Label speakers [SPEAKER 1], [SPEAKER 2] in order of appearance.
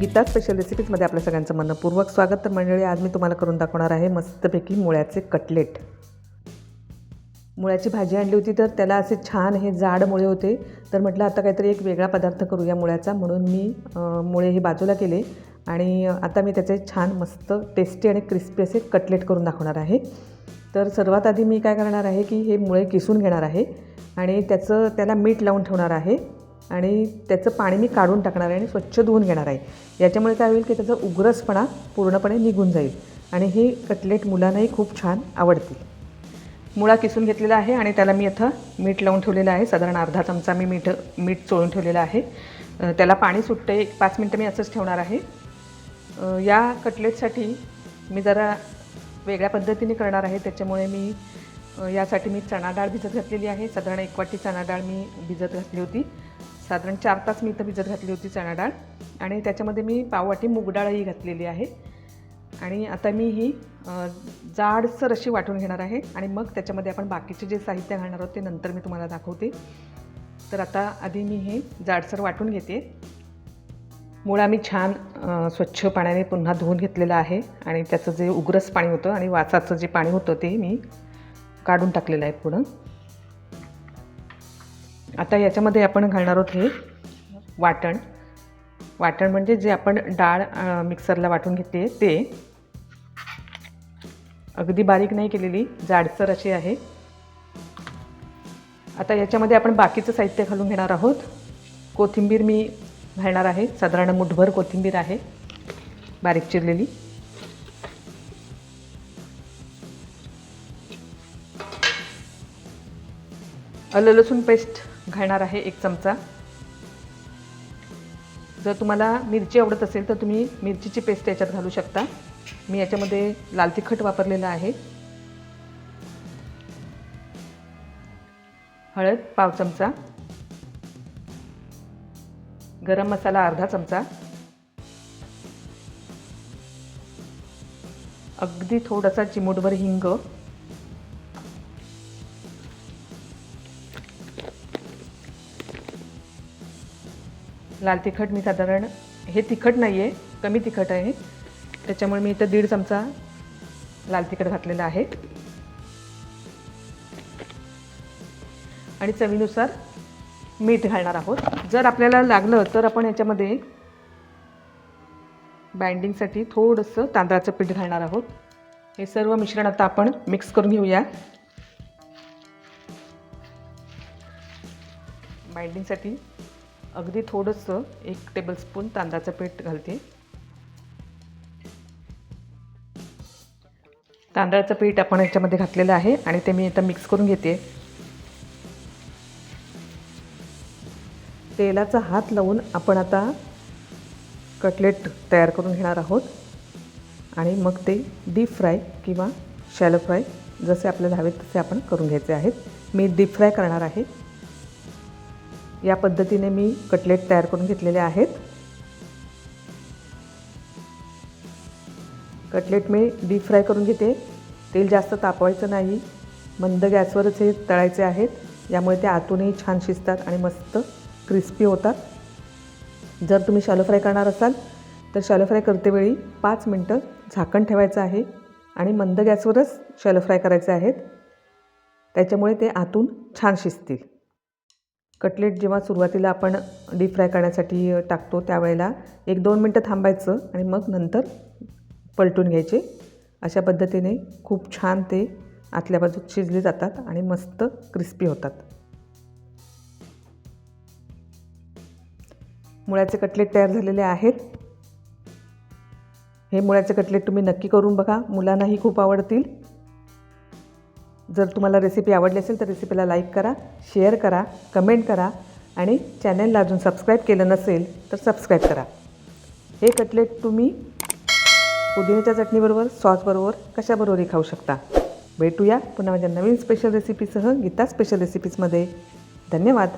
[SPEAKER 1] Gita special रेसिपीजमध्ये आपल्या सगळ्यांचं मनपूर्वक स्वागत. तर मंडळी आज मी तुम्हाला करून दाखवणार आहे मस्तपैकी मुळ्याचे कटलेट. मुळ्याची भाजी आणली होती तर त्याला असे छान हे जाड मुळे होते. तर म्हटलं आता काहीतरी एक वेगळा पदार्थ करूया मुळ्याचा. म्हणून मी मुळे हे बाजूला केले. आणि आता मी त्याचे छान मस्त टेस्टी आणि क्रिस्पी असे कटलेट करून दाखवणार आहे. तर सर्वात आधी मी काय करणार आहे की हे मुळे किसून घेणार आहे. आणि त्याचं त्याला मीठ लावून ठेवणार आहे. आणि त्याचं पाणी मी काढून टाकणार आहे आणि स्वच्छ धुवून घेणार आहे. याच्यामुळे काय होईल की त्याचा उग्रसपणा पूर्णपणे निघून जाईल आणि हे कटलेट मुलांनाही खूप छान आवडतील मुळा किसून घेतलेला आहे आणि त्याला मी इथं मीठ लावून ठेवलेलं आहे. साधारण अर्धा चमचा मी मीठ मीठ चोळून ठेवलेलं आहे. त्याला पाणी सुटतं एक पाच मिनटं मी असंच ठेवणार आहे. या कटलेटसाठी मी जरा वेगळ्या पद्धतीने करणार आहे. त्याच्यामुळे मी यासाठी मी चणा डाळ भिजत घातलेली आहे. साधारण एक वाटी चणा डाळ मी भिजत घातली होती. साधारण चार तास मी इथं भिजत घातली होती चणा डाळ. आणि त्याच्यामध्ये मी पाववाटी मूगडाळही घातलेली आहे. आणि आता मी ही जाडसर अशी वाटून घेणार आहे. आणि मग त्याच्यामध्ये आपण बाकीचे जे साहित्य घालणार आहोत ते नंतर मी तुम्हाला दाखवते. तर आता आधी मी हे जाडसर वाटून घेते. मुळा मी छान स्वच्छ पाण्याने पुन्हा धुवून घेतलेलं आहे. आणि त्याचं जे उग्रस पाणी होतं आणि वासाचं जे पाणी होतं ते मी काढून टाकलेलं आहे पुढं. आता याच्यामध्ये आपण घालणार आहोत हे वाटण. वाटण म्हणजे जे आपण डाळ मिक्सरला वाटून घेतली आहे ते. अगदी बारीक नाही केलेली जाडसर अशी आहे. आता याच्यामध्ये आपण बाकीचं साहित्य घालून घेणार आहोत. कोथिंबीर मी घालणार आहे. साधारण मुठभर कोथिंबीर आहे. बारीक चिरलेली. आलं लसूण पेस्ट घालणार आहे एक चमचा. जर तुम्हाला मिरची आवडत असेल तर तुम्ही मिरचीची पेस्ट याच्यात घालू शकता. मी याच्यामध्ये लाल तिखट वापरलेलं आहे. हळद पाव चमचा. गरम मसाला अर्धा चमचा. अगदी थोडासा चिमूटभर हिंग. लाल तिखट मी साधारण हे तिखट नाही आहे कमी तिखट आहे. त्याच्यामुळे मी इथं दीड चमचा लाल तिखट घातलेलं आहे. आणि चवीनुसार मीठ घालणार आहोत. जर आपल्याला लागलं तर आपण याच्यामध्ये बाइंडिंगसाठी थोडंसं तांदळाचं पीठ घालणार आहोत. हे सर्व मिश्रण आता आपण मिक्स करून घेऊया. बाइंडिंगसाठी अगदी थोडंसं एक टेबलस्पून तांदळाचं पीठ घालते. तांदळाचं पीठ आपण याच्यामध्ये घातलेलं आहे आणि ते मी आता मिक्स करून घेते. तेलाचा हात लावून आपण आता कटलेट तयार करून घेणार आहोत. आणि मग ते डीप फ्राय किंवा शॅलो फ्राय जसे आपल्याला हवेत तसे आपण करून घ्यायचे आहेत. मी डीप फ्राय करणार आहे. या पद्धतीने मी कटलेट तयार करून घेतलेले आहेत. कटलेट मी डीप फ्राय करून घेते. तेल जास्त तापवायचं नाही. मंद गॅसवरच हे तळायचे आहेत. यामुळे ते आतूनही छान शिजतात आणि मस्त क्रिस्पी होतात. जर तुम्ही शॅलो फ्राय करणार असाल तर शॅलो फ्राय करतेवेळी पाच मिनटं झाकण ठेवायचं आहे आणि मंद गॅसवरच शॅलो फ्राय करायचे आहेत. त्याच्यामुळे ते आतून छान शिजतील. कटलेट जेव्हा सुरुवातीला आपण डीप फ्राय करण्यासाठी टाकतो त्यावेळेला एक दोन मिनटं थांबायचं आणि मग नंतर पलटून घ्यायचे. अशा पद्धतीने खूप छान ते आतल्या बाजूत शिजले जातात आणि मस्त क्रिस्पी होतात. मुळ्याचे कटलेट तयार झालेले आहेत. हे मुळ्याचे कटलेट तुम्ही नक्की करून बघा. मुलांनाही खूप आवडतील. जर तुम्हाला रेसिपी आवडली असेल तर रेसिपीला लाईक करा शेअर करा कमेंट करा आणि चॅनलला अजून सबस्क्राईब केलं नसेल तर सबस्क्राईब करा. हे कटलेट तुम्ही पुदिन्याच्या चटणीबरोबर सॉसबरोबर कशाबरोबरही खाऊ शकता. भेटूया पुन्हा माझ्या नवीन स्पेशल रेसिपीसह गीता स्पेशल रेसिपीजमध्ये धन्यवाद.